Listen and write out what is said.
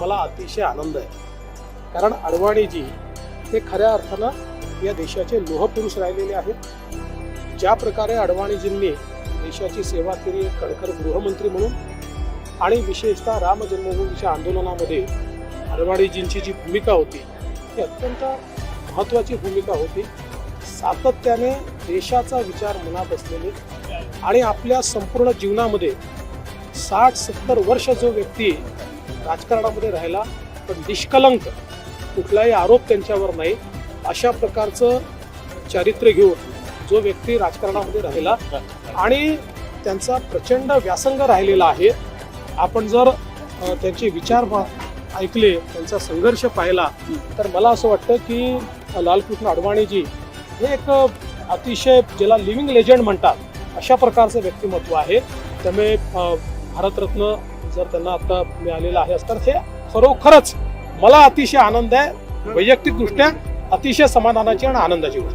मला अतिशय आनंद आहे. कारण अडवाणीजी हे खऱ्या अर्थानं या देशाचे लोहपुरुष राहिलेले आहेत. ज्या प्रकारे अडवाणीजींनी देशाची सेवा केली कडकर कणखर गृहमंत्री म्हणून आणि विशेषतः राम जन्मभूमीच्या आंदोलनामध्ये अडवाणीजींची जी भूमिका होती ती अत्यंत महत्त्वाची भूमिका होती. सातत्याने देशाचा विचार मनात असलेले आणि आपल्या संपूर्ण जीवनामध्ये साठ सत्तर वर्ष जो व्यक्ती राजकारणामध्ये राहिला पण निष्कलंक कुठलाही आरोप त्यांच्यावर नाही. अशा प्रकारचं चारित्र्य घेऊन जो व्यक्ती राजकारणामध्ये राहिला आणि त्यांचा प्रचंड व्यासंग राहिलेला आहे आपण जर त्यांचे विचार ऐकले त्यांचा संघर्ष पाहिला तर मला असं वाटतं की लालकृष्ण अडवाणीजी हे एक अतिशय ज्याला लिव्हिंग लेजंड म्हणतात अशा प्रकारचं व्यक्तिमत्व आहे. त्यामुळे भारतरत्न जर त्यांना आता मिळालेलं आहे तर हे खरोखरच मला अतिशय आनंद आहे. वैयक्तिकदृष्ट्या अतिशय समाधानाची आणि आनंदाची गोष्ट